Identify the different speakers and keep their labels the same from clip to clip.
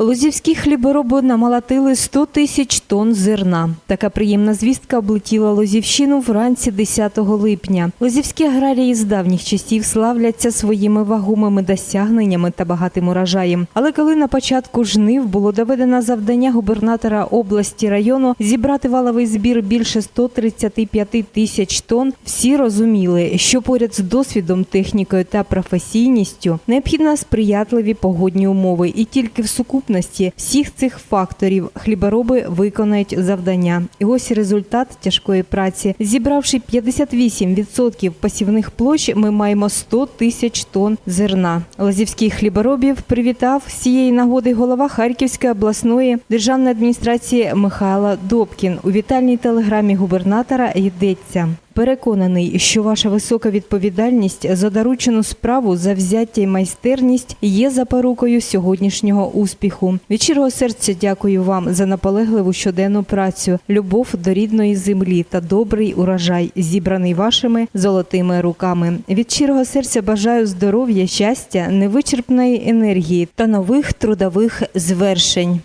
Speaker 1: Лозівські хлібороби намолотили 100 тисяч тонн зерна. Така приємна звістка облетіла Лозівщину вранці 10 липня. Лозівські аграрії з давніх часів славляться своїми вагомими досягненнями та багатим урожаєм. Але коли на початку жнив було доведено завдання губернатора області району зібрати валовий збір більше 135 тисяч тонн, всі розуміли, що поряд з досвідом, технікою та професійністю необхідно сприятливі погодні умови, і тільки в сукупності всіх цих факторів хлібороби виконають завдання. І ось результат тяжкої праці. Зібравши 58% посівних площ, ми маємо 100 тисяч тонн зерна. Лазівських хліборобів привітав з цієї нагоди голова Харківської обласної державної адміністрації Михайло Добкін. У вітальній телеграмі губернатора йдеться. Переконаний, що ваша висока відповідальність за доручену справу, завзяття й майстерність є запорукою сьогоднішнього успіху. Від щирого серця дякую вам за наполегливу щоденну працю, любов до рідної землі та добрий урожай, зібраний вашими золотими руками. Від щирого серця бажаю здоров'я, щастя, невичерпної енергії та нових трудових звершень.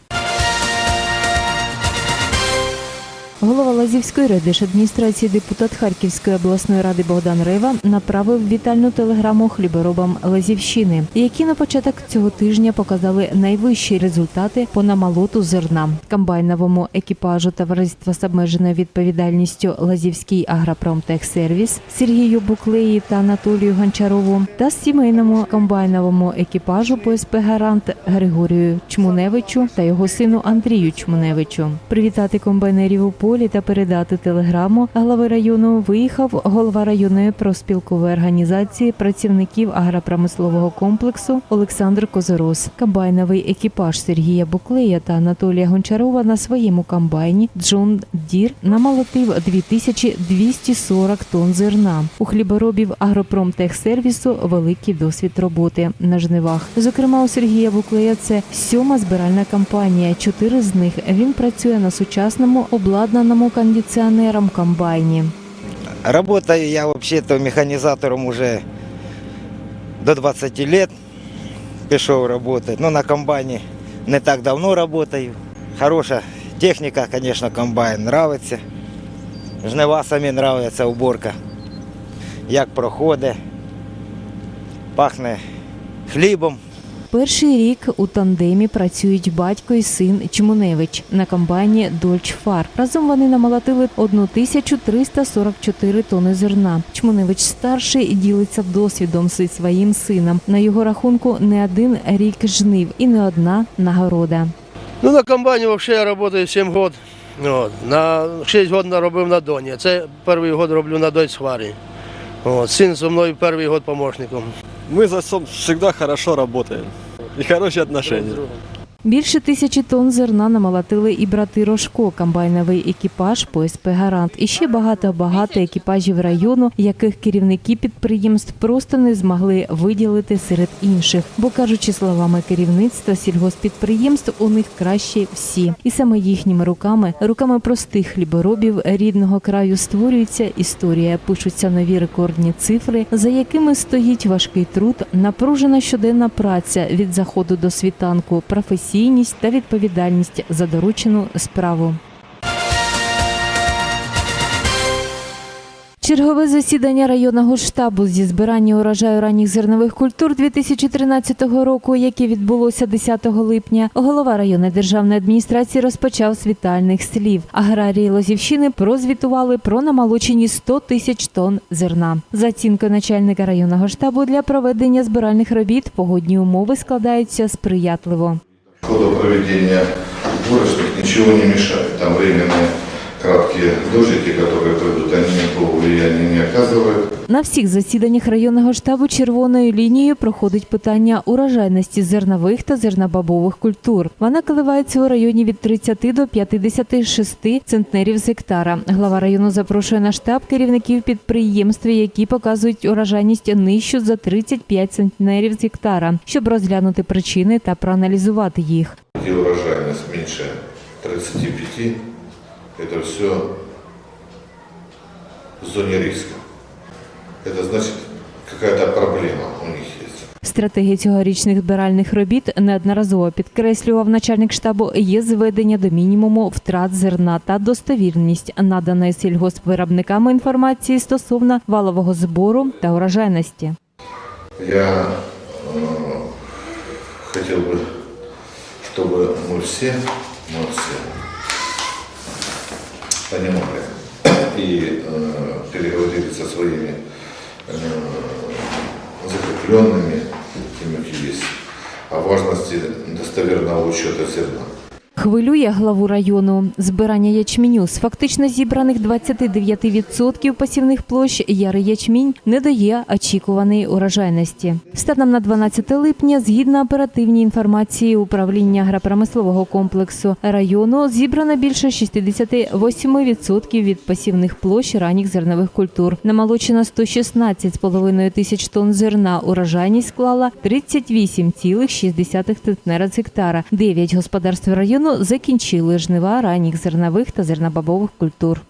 Speaker 1: Голова Лазівської райдержадміністрації депутат Харківської обласної ради Богдан Рева направив вітальну телеграму хліборобам Лазівщини, які на початок цього тижня показали найвищі результати по намолоту зерна комбайновому екіпажу товариства з обмеженою відповідальністю Лазівський агропромтехсервіс Сергію Буклеї та Анатолію Гончарову та сімейному комбайновому екіпажу ПСП Гарант Григорію Чмуневичу та його сину Андрію Чмуневичу. Привітати комбайнерів у полі та передати телеграму глави району виїхав голова районної профспілкової організації працівників агропромислового комплексу Олександр Козорос. Комбайновий екіпаж Сергія Буклея та Анатолія Гончарова на своєму комбайні Джон Дір намолотив 2240 тонн зерна. У хліборобів агропромтехсервісу великий досвід роботи на жнивах. Зокрема, у Сергія Буклея це сьома збиральна кампанія. Чотири з них він працює на сучасному обладнаному кондиціонером комбайні.
Speaker 2: Работаю я вообще-то механизатором уже до 20 лет. Пішов работать. Ну, на комбайні не так давно работаю. Хороша техніка, конечно, комбайн нравится. Жнива самі нравится, уборка. Як проходить. Пахне хлібом.
Speaker 1: Перший рік у тандемі працюють батько і син Чмуневич на комбайні Дольчфар. Разом вони намолотили 1344 тони зерна. Чмуневич старший ділиться досвідом зі своїм сином. На його рахунку не один рік жнив і не одна нагорода.
Speaker 3: Ну, на комбайні взагалі я працюю 7 років. От. На 6 років наробив на Доні. Це перший год роблю на Дойцхварі. От. Син зі мною перший год помощником.
Speaker 4: Мы за отцом всегда хорошо работаем. И хорошие отношения.
Speaker 1: Більше тисячі тонн зерна намолотили і брати Рожко, комбайновий екіпаж ПСП Гарант. І ще багато-багато екіпажів району, яких керівники підприємств просто не змогли виділити серед інших. Бо кажучи словами керівництва сільгоспідприємств, у них краще всі. І саме їхніми руками, руками простих хліборобів рідного краю створюється історія, пишуться нові рекордні цифри, за якими стоїть важкий труд, напружена щоденна праця від заходу до світанку, професійність та відповідальність за доручену справу. Чергове засідання районного штабу зі збирання урожаю ранніх зернових культур 2013 року, яке відбулося 10 липня, голова районної державної адміністрації розпочав з вітальних слів. Аграрії Лозівщини прозвітували про намолочені 100 тисяч тонн зерна. За оцінкою начальника районного штабу для проведення збиральних робіт погодні умови складаються сприятливо.
Speaker 5: Ходу проведения уборочных ничего не мешает. Там временные краткие дождики, которые пройдут, они никакого влияния не оказывают.
Speaker 1: На всіх засіданнях районного штабу червоною лінією проходить питання урожайності зернових та зернобобових культур. Вона коливається у районі від 30 до 56 центнерів з гектара. Глава району запрошує на штаб керівників підприємств, які показують урожайність нижчу за 35 центнерів з гектара, щоб розглянути причини та проаналізувати їх.
Speaker 5: Где урожайность меньше 35, это все в зоне риска. Это значит, какая-то проблема у них есть.
Speaker 1: Стратегія цьогорічних збиральних робіт неодноразово підкреслював начальник штабу є зведення до мінімуму втрат зерна та достовірність наданої сільгоспвиробниками інформації стосовно валового збору та урожайності.
Speaker 5: Я э, хотел бы, чтобы мы все, мы все понимали и э, переговорили со своими э, закрепленными, теми, кто есть, о важности достоверного учета зерна.
Speaker 1: Хвилює главу району збирання ячменю з фактично зібраних 29% посівних площ ярий ячмінь не дає очікуваної урожайності. Станом на 12 липня, згідно оперативній інформації управління агропромислового комплексу району, зібрано більше 68% від посівних площ ранніх зернових культур. Намолочено 116,5 тисяч тонн зерна. Урожайність склала 38,6 центнера з гектара. Дев'ять господарств району закінчили жнива ранніх зернових та зернобобових культур.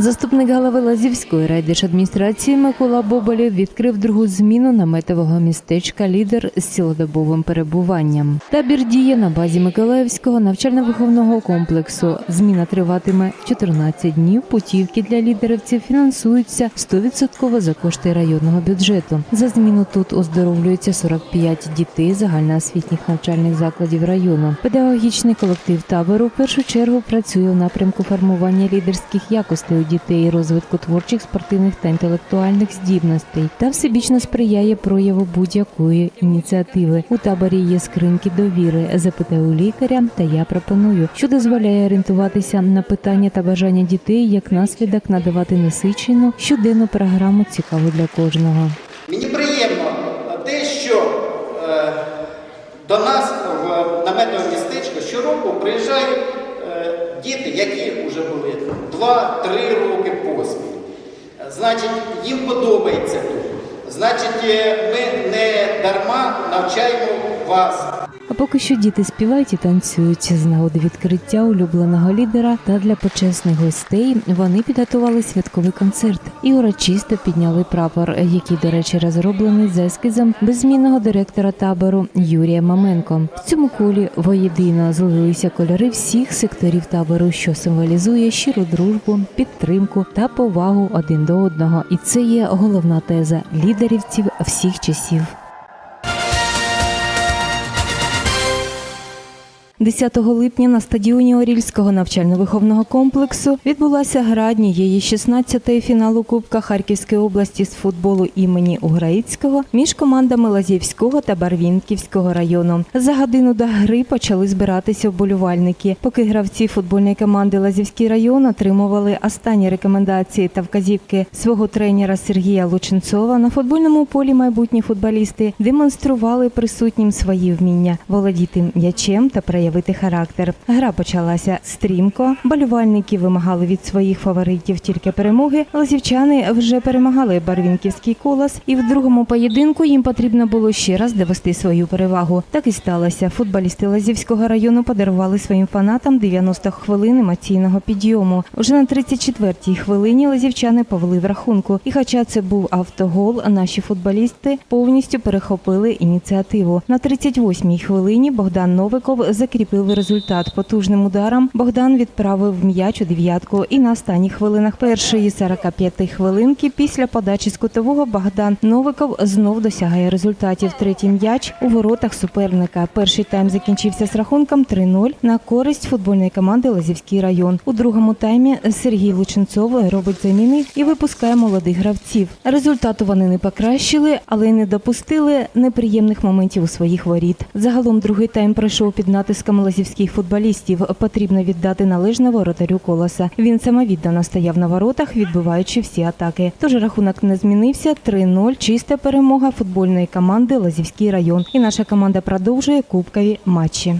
Speaker 1: Заступник голови Лазівської райдержадміністрації Микола Боболєв відкрив другу зміну наметового містечка Лідер з цілодобовим перебуванням. Табір діє на базі Миколаївського навчально-виховного комплексу. Зміна триватиме 14 днів. Путівки для лідерівців фінансуються 100% за кошти районного бюджету. За зміну тут оздоровлюється 45 дітей загальноосвітніх навчальних закладів району. Педагогічний колектив табору в першу чергу працює у напрямку формування лідерських якостей дітей, розвитку творчих, спортивних та інтелектуальних здібностей та всебічно сприяє прояву будь-якої ініціативи. У таборі є скриньки довіри. Запитай у лікаря, та я пропоную, що дозволяє орієнтуватися на питання та бажання дітей, як наслідок надавати насичену щоденну програму цікаву для кожного.
Speaker 6: Мені приємно те, що е, до нас в наметове містечко щороку приїжджають е, діти, які 2-3 роки поспіль. Значить, їм подобається тут. Значить, е, ми не дарма навчаємо вас.
Speaker 1: Поки що діти співають і танцюють з нагоди відкриття улюбленого лідера. Та для почесних гостей вони підготували святковий концерт і урочисто підняли прапор, який, до речі, розроблений за ескізом беззмінного директора табору Юрія Маменко. В цьому колі воєдино злилися кольори всіх секторів табору, що символізує щиру дружбу, підтримку та повагу один до одного. І це є головна теза лідерівців всіх часів. 10 липня на стадіоні Орільського навчально-виховного комплексу відбулася гра однієї 16-ї фіналу Кубка Харківської області з футболу імені Уграїцького між командами Лазівського та Барвінківського району. За годину до гри почали збиратися вболівальники. Поки гравці футбольної команди Лазівський район отримували останні рекомендації та вказівки свого тренера Сергія Лученцова, на футбольному полі майбутні футболісти демонстрували присутнім свої вміння володіти м'ячем та проявити характер. Гра почалася стрімко. Болівальники вимагали від своїх фаворитів тільки перемоги. Лазівчани вже перемагали Барвінківський колос, і в другому поєдинку їм потрібно було ще раз довести свою перевагу. Так і сталося. Футболісти Лазівського району подарували своїм фанатам 90 хвилин емоційного підйому. Уже на 34-й хвилині лазівчани повели в рахунку. І хоча це був автогол, наші футболісти повністю перехопили ініціативу. На 38-й хвилині Богдан Новиков закріпив результат потужним ударом. Богдан відправив м'яч у дев'ятку. І на останніх хвилинах першої 45 хвилинки після подачі з кутового Богдан Новиков знов досягає результатів. Третій м'яч у воротах суперника. Перший тайм закінчився з рахунком 3-0 на користь футбольної команди Лазівський район. У другому таймі Сергій Лученцов робить заміни і випускає молодих гравців. Результату вони не покращили, але й не допустили неприємних моментів у своїх воріт. Загалом другий тайм пройшов під натиском лазівських футболістів. Потрібно віддати належне воротарю колоса. Він самовіддано стояв на воротах, відбиваючи всі атаки. Тож рахунок не змінився. 3-0 – чиста перемога футбольної команди Лазівський район. І наша команда продовжує кубкові матчі.